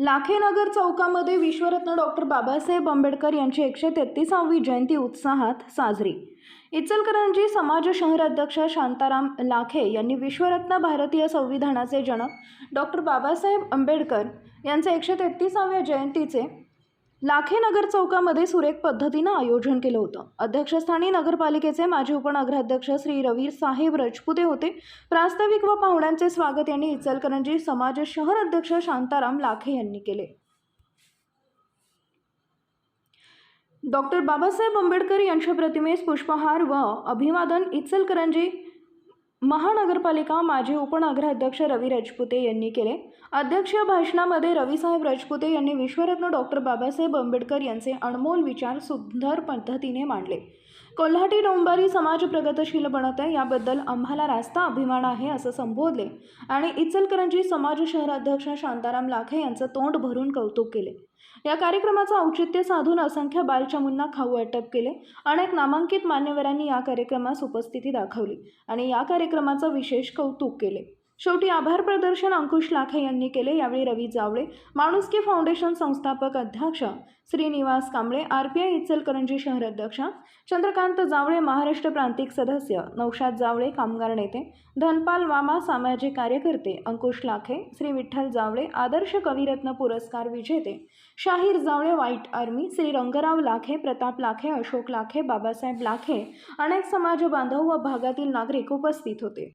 लाखेनगर चौकामध्ये विश्वरत्न डॉक्टर बाबासाहेब आंबेडकर यांची एकशे तेहतीसावी जयंती उत्साहात साजरी. इचलकरंजी समाज शहर अध्यक्ष शांताराम लाखे यांनी विश्वरत्न भारतीय संविधानाचे जनक डॉक्टर बाबासाहेब आंबेडकर यांचे एकशे तेहतीसाव्या जयंतीचे लाखेनगर चौकामध्ये सुरेख पद्धतीनं आयोजन केलं होतं. अध्यक्षस्थानी नगरपालिकेचे माजी उपनगराध्यक्ष श्री रवीर साहेब रजपुते होते. प्रास्ताविक व पाहुण्यांचे स्वागत यांनी इचलकरंजी समाज शहर अध्यक्ष शांताराम लाखे यांनी केले. डॉक्टर बाबासाहेब आंबेडकर यांच्या प्रतिमेस पुष्पहार व अभिवादन इचलकरंजी महानगरपालिका माजी उपनगराध्यक्ष रवी राजपुते यांनी केले. अध्यक्षीय भाषणामध्ये रवीसाहेब राजपुते यांनी विश्वरत्न डॉक्टर बाबासाहेब आंबेडकर यांचे अनमोल विचार सुंदर पद्धतीने मांडले. कोल्हाटी डोंबारी समाज प्रगतशील बनत आहे याबद्दल आम्हाला रास्ता अभिमान आहे असं संबोधले आणि इचलकरंजी समाज शहराध्यक्ष शांताराम लाखे यांचं तोंड भरून कौतुक केले. या कार्यक्रमाचं औचित्य साधून असंख्य बालचमूंना खाऊ वाटप केले. अनेक नामांकित मान्यवरांनी या कार्यक्रमास उपस्थिती दाखवली आणि या कार्यक्रमाचं विशेष कौतुक केले. शेवटी आभार प्रदर्शन अंकुश लाखे यांनी केले यावेळी रवी जावळे माणुसकी फाउंडेशन संस्थापक अध्यक्ष Shrinivas Kamble R P I Ichalkaranji शहर अध्यक्ष चंद्रकांत जावळे महाराष्ट्र प्रांतिक सदस्य नौशाद जावळे कामगार नेते धनपाल वामा सामाजिक कार्यकर्ते अंकुश लाखे श्री विठ्ठल जावळे आदर्श कविरत्न पुरस्कार विजेते शाहीर जावळे व्हाईट आर्मी श्री रंगराव लाखे प्रताप लाखे अशोक लाखे बाबासाहेब लाखे अनेक समाज बांधव व भागातील नागरिक उपस्थित होते.